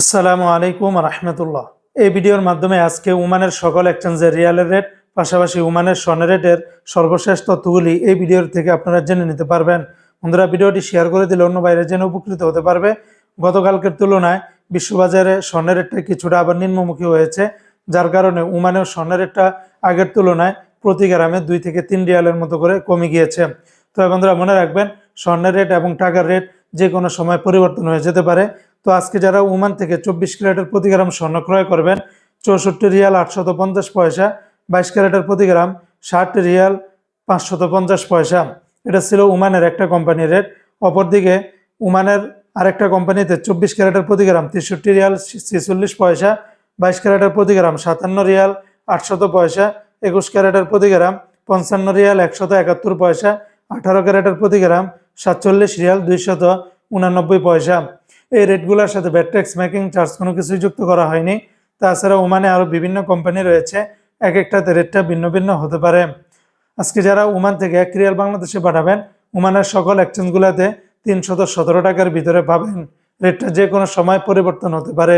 আসসালামু আলাইকুম রহমতুল্লাহ। এই ভিডিওর মাধ্যমে আজকে উমানের সকল এক্সচেঞ্জের রিয়ালের রেট পাশাপাশি উমানের স্বর্ণের রেটের সর্বশেষ তথ্যগুলি এই ভিডিওর থেকে আপনারা জেনে নিতে পারবেন। বন্ধুরা, ভিডিওটি শেয়ার করে দিলে অন্য বাইরে জেনে উপকৃত হতে পারবে। গতকালকের তুলনায় বিশ্ববাজারে স্বর্ণের রেটটা কিছুটা আবার নিম্নমুখী হয়েছে, যার কারণে উমানের স্বর্ণের রেটটা আগের তুলনায় প্রতি গ্রামে দুই থেকে তিন রিয়ালের মতো করে কমে গিয়েছে। তো বন্ধুরা, মনে রাখবেন স্বর্ণের রেট এবং টাকার রেট যে কোনো সময় পরিবর্তন হয়ে যেতে পারে। তো আজকে যারা ওমান থেকে চব্বিশ ক্যারেটের প্রতি গ্রাম স্বর্ণ ক্রয় করবেন, চৌষট্টি রিয়াল আটশত পঞ্চাশ পয়সা, বাইশ ক্যারেটের প্রতি গ্রাম ষাট রিয়াল পাঁচশত পঞ্চাশ পয়সা। এটা ছিল ওমানের একটা কোম্পানির রেট। অপরদিকে ওমানের আরেকটা কোম্পানিতে চব্বিশ ক্যারেটের প্রতি গ্রাম তেষট্টি রিয়াল ছেচল্লিশ পয়সা, বাইশ ক্যারেটের প্রতি গ্রাম সাতান্ন রিয়াল আটশত পয়সা, একুশ ক্যারেটের প্রতি গ্রাম পঞ্চান্ন রিয়াল একশত একাত্তর পয়সা, আঠারো ক্যারেটের প্রতি গ্রাম সাতচল্লিশ রিয়াল দুইশত উনানব্বই পয়সা। এই রেটগুলোর সাথে ব্যাট ট্যাক্স মেকিং চার্জ কোনো কিছুই যুক্ত করা হয়নি। তাছাড়া ওমানে আরও বিভিন্ন কোম্পানি রয়েছে, এক একটাতে রেটটা ভিন্ন ভিন্ন হতে পারে। আজকে যারা ওমান থেকে এক রিয়াল বাংলাদেশে পাঠাবেন, ওমানের সকল এক্সচেঞ্জগুলোতে তিনশত সতেরো টাকার ভিতরে পাবেন। রেটটা যে কোনো সময় পরিবর্তন হতে পারে।